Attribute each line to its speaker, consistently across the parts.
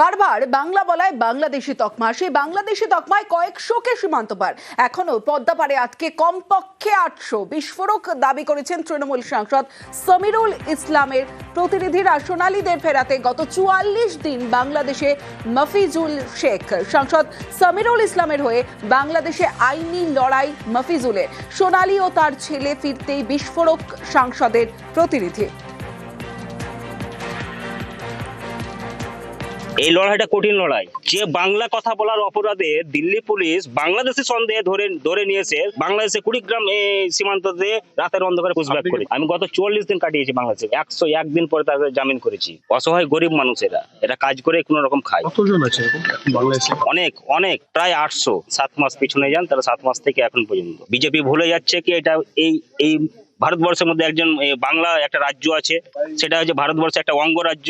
Speaker 1: বারবার বাংলা বলায় বাংলাদেশি তকমা। সেই বাংলাদেশি তকমায় কয়েকশোকে সীমান্ত পার এখনও পদ্মা পারে আটকে কমপক্ষে আটশো। বিস্ফোরক দাবি করেছেন তৃণমূল সাংসদ সমীরুল ইসলামের প্রতিনিধিরা সোনালীদের ফেরাতে গত চুয়াল্লিশ দিন বাংলাদেশে মফিজুল শেখ। সাংসদ সমীরুল ইসলামের হয়ে বাংলাদেশে আইনি লড়াই মফিজুলের। সোনালী ও তার ছেলে ফিরতেই বিস্ফোরক সাংসদের প্রতিনিধি।
Speaker 2: এই লড়াইটা কঠিন লড়াই। যে বাংলা কথা বলার অপরাধে দিল্লি পুলিশ বাংলাদেশের সন্দেহে ধরে ধরে নিয়েছে। বাংলাদেশে কুড়িগ্রাম এই সীমান্ত দিয়ে রাতের অন্ধকারে পুষব্যাক করে আমি গত চল্লিশ দিন কাটিয়েছি বাংলাদেশে। একশো একদিন পরে তাদের জামিন করেছি। অসহায় গরিব মানুষ এরা এরা কাজ করে কোনো রকম খায়।
Speaker 3: কতজন আছে
Speaker 2: অনেক অনেক প্রায় আটশো। সাত মাস পিছনে যান তারা সাত মাস থেকে এখন পর্যন্ত। বিজেপি ভুলে যাচ্ছে কি এটা এই এই ভারতবর্ষের মধ্যে একজন বাংলা একটা রাজ্য আছে। সেটা হচ্ছে ভারতবর্ষের একটা অঙ্গরাজ্য।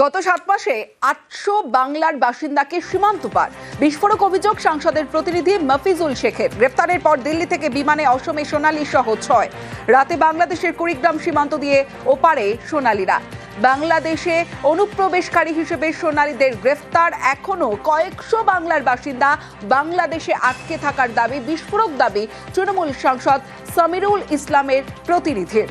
Speaker 1: গত সাত মাসে আটশো বাংলার বাসিন্দাকে সীমান্ত পার। বিস্ফোরক অভিযোগ সাংসদের প্রতিনিধি মফিজুল শেখের। গ্রেপ্তারের পর দিল্লি থেকে বিমানে অসমে সোনালী সহ ছয়। রাতে বাংলাদেশের কুড়িগ্রাম সীমান্ত দিয়ে ওপারে সোনালীরা। বাংলাদেশে অনুপ্রবেশকারী হিসেবে সোনালীদের গ্রেফতার এখনও কয়েকশো বাংলার বাসিন্দা বাংলাদেশে আটকে থাকার দাবি, বিস্ফোরক দাবি তৃণমূল সাংসদ সমীরুল ইসলামের প্রতিনিধির।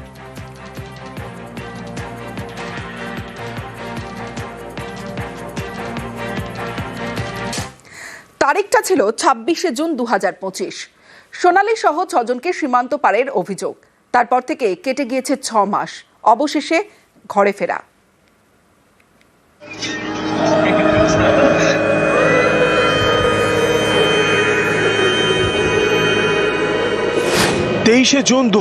Speaker 1: তারিখটা ছিল ছাব্বিশে জুন দু হাজার পঁচিশ। সোনালী সহ ছজনকে সীমান্ত পারের অভিযোগ। তারপর থেকে কেটে গিয়েছে ছ মাস। অবশেষে ঘরে ফেরা।
Speaker 4: তেইশে জুন দু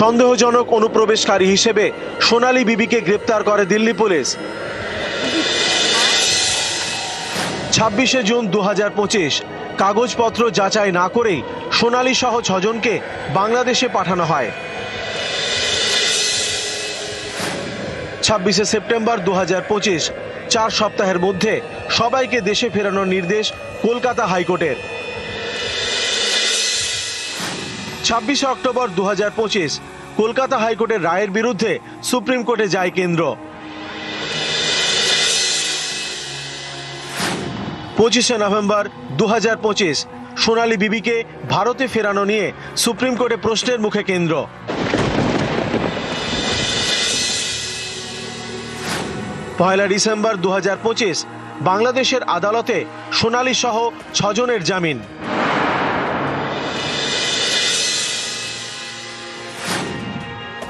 Speaker 4: সন্দেহজনক অনুপ্রবেশকারী হিসেবে সোনালী বিবিকে গ্রেপ্তার করে দিল্লি পুলিশ। ছাব্বিশে জুন দু কাগজপত্র যাচাই না করেই সোনালী সহ ছজনকে বাংলাদেশে পাঠানো হয়। ছাব্বিশে সেপ্টেম্বর দু চার সপ্তাহের মধ্যে সবাইকে দেশে ফেরানোর নির্দেশ কলকাতা হাইকোর্টের। ছাব্বিশে অক্টোবর দু হাজার পঁচিশ, কলকাতা হাইকোর্টের রায়ের বিরুদ্ধে সুপ্রিম কোর্টে যায় কেন্দ্র। পঁচিশে নভেম্বর দু হাজার পঁচিশ। সোনালী বিবিকে ভারতে ফেরানো নিয়ে সুপ্রিম কোর্টে প্রশ্নের মুখে কেন্দ্র। পয়লা ডিসেম্বর দু হাজার পঁচিশ, বাংলাদেশের আদালতে সোনালী সহ ছজনের জামিন।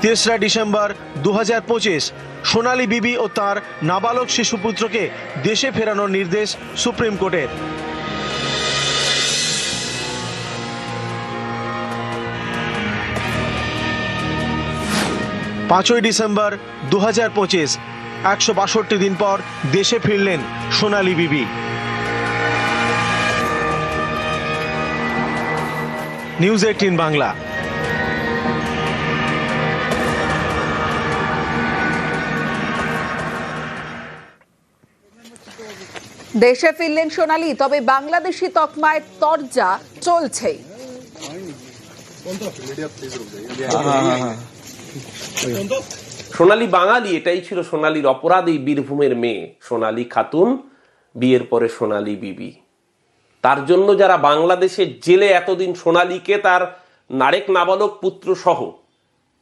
Speaker 4: তেসরা ডিসেম্বর দু হাজার পঁচিশ সোনালী বিবি ও তার নাবালক শিশুপুত্রকে দেশে ফেরানোর নির্দেশ সুপ্রিম কোর্টের। পাঁচই ডিসেম্বর দু হাজার পঁচিশ, একশো বাষট্টি দিন পর দেশে ফিরলেন সোনালী বিবি। News eighteen Bangla.
Speaker 1: দেশে ফিরলেন সোনালী, তবে বাংলাদেশি তকমায় তরজা চলছেই।
Speaker 5: সোনালি বাঙালি, এটাই ছিল সোনালীর অপরাধ, এই বীরভূমের মেয়ে, সোনালি খাতুন, বিয়ের পরে সোনালি বিবি। তার জন্য যারা বাংলাদেশের জেলে এতদিন সোনালিকে তার নারেক নাবালক পুত্র সহ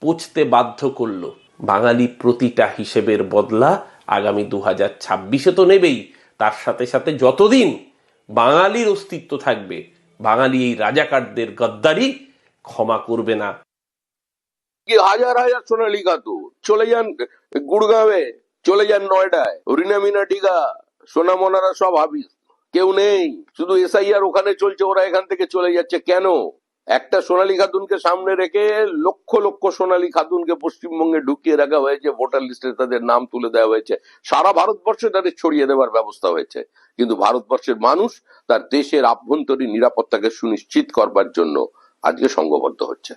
Speaker 5: পচতে বাধ্য করল, বাঙালি প্রতিটা হিসেবের বদলা আগামী দু হাজার ছাব্বিশে তো নেবেই। তার সাথে সাথে যতদিন বাঙালির অস্তিত্ব থাকবে, বাঙালি এই রাজাকারদের গদ্দারি ক্ষমা করবে না।
Speaker 6: হাজার হাজার সোনালী কাতুর চলে যান গুড়গাঁওয়ে, চলে যান নয়ডায়। রিনা মিনাটিকা সোনামনারা সব হাবিস কেউ নেই, শুধু এসআইআর ওখানে চলছে, ওরা এখান থেকে চলে যাচ্ছে। কেন? একটা সোনালী খাতুনকে সামনে রেখে লক্ষ লক্ষ সোনালী খাতুনকে পশ্চিমবঙ্গে ঢুকিয়ে রাখা হয়েছে, ভোটার লিস্টে তাদের নাম তুলে দেওয়া হয়েছে। সারা ভারতবর্ষে তাদের ছড়িয়ে দেওয়ার ব্যবস্থা হয়েছে। কিন্তু ভারতবর্ষের মানুষ তার দেশের আভ্যন্তরীণ নিরাপত্তাকে সুনিশ্চিত করবার জন্য আজকে সংঘবদ্ধ হচ্ছে।